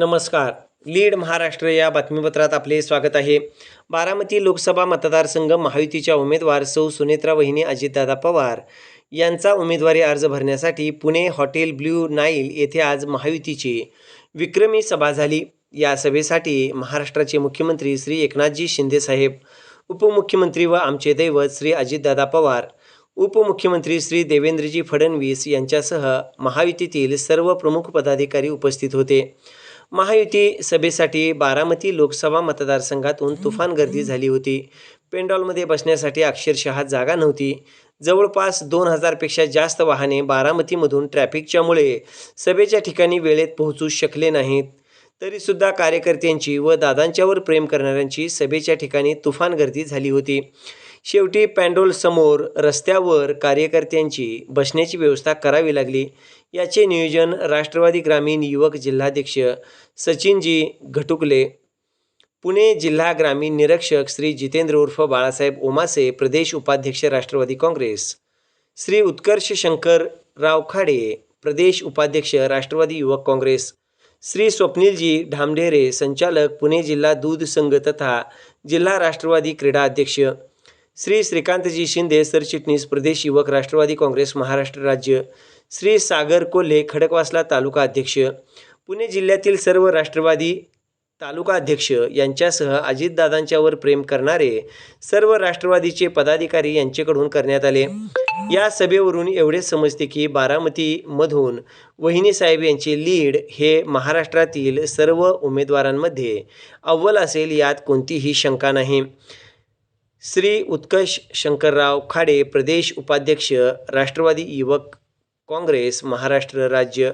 नमस्कार. लीड महाराष्ट्र या बातमीपत्रात आपले स्वागत आहे. बारामती लोकसभा मतदारसंघ महायुतीच्या उमेदवार सौ सुनेत्रा वहिनी अजितदादा पवार यांचा उमेदवारी अर्ज भरण्यासाठी पुणे हॉटेल ब्ल्यू नाईल येथे आज महायुतीची विक्रमी सभा झाली. या सभेसाठी महाराष्ट्राचे मुख्यमंत्री श्री एकनाथजी शिंदेसाहेब उपमुख्यमंत्री व आमचे दैवत श्री अजितदादा पवार उपमुख्यमंत्री श्री देवेंद्रजी फडणवीस यांच्यासह महायुतीतील सर्व प्रमुख पदाधिकारी उपस्थित होते. महायुती सभेसाठी बारामती लोकसभा मतदारसंघातून तुफान गर्दी झाली होती. पेंडॉलमध्ये बसण्यासाठी अक्षरशः जागा नव्हती. जवळपास दोन हजारपेक्षा जास्त वाहने बारामतीमधून ट्रॅफिकच्यामुळे सभेच्या ठिकाणी वेळेत पोहोचू शकले नाहीत. तरीसुद्धा कार्यकर्त्यांची व दादांच्यावर प्रेम करणाऱ्यांची सभेच्या ठिकाणी तुफान गर्दी झाली होती. शेवटी पॅन्डोल समोर रस्त्यावर कार्यकर्त्यांची बसण्याची व्यवस्था करावी लागली. याचे नियोजन राष्ट्रवादी ग्रामीण युवक जिल्हाध्यक्ष सचिनजी घटुकले पुणे जिल्हा ग्रामीण निरीक्षक श्री जितेंद्र उर्फ बाळासाहेब ओमासे प्रदेश उपाध्यक्ष राष्ट्रवादी काँग्रेस. श्री उत्कर्ष शंकर राव खाडे प्रदेश उपाध्यक्ष राष्ट्रवादी युवक काँग्रेस. श्री स्वप्नीलजी ढामढेरे संचालक पुणे जिल्हा दूध संघ तथा जिल्हा राष्ट्रवादी क्रीडा अध्यक्ष. श्री श्रीकांतजी शिंदे सरचिटणीस प्रदेश युवक राष्ट्रवादी काँग्रेस महाराष्ट्र राज्य. श्री सागर कोल्हे खडकवासला तालुका अध्यक्ष. पुणे जिल्ह्यातील सर्व राष्ट्रवादी तालुका अध्यक्ष यांच्यासह अजितदादांच्यावर प्रेम करणारे सर्व राष्ट्रवादीचे पदाधिकारी यांच्याकडून करण्यात आले. या सभेवरून एवढे समजते की बारामतीमधून वहिनीसाहेब यांचे लीड हे महाराष्ट्रातील सर्व उमेदवारांमध्ये अव्वल असेल यात कोणतीही शंका नाही. श्री उत्कर्ष शंकरराव खाडे प्रदेश उपाध्यक्ष राष्ट्रवादी युवक काँग्रेस महाराष्ट्र राज्य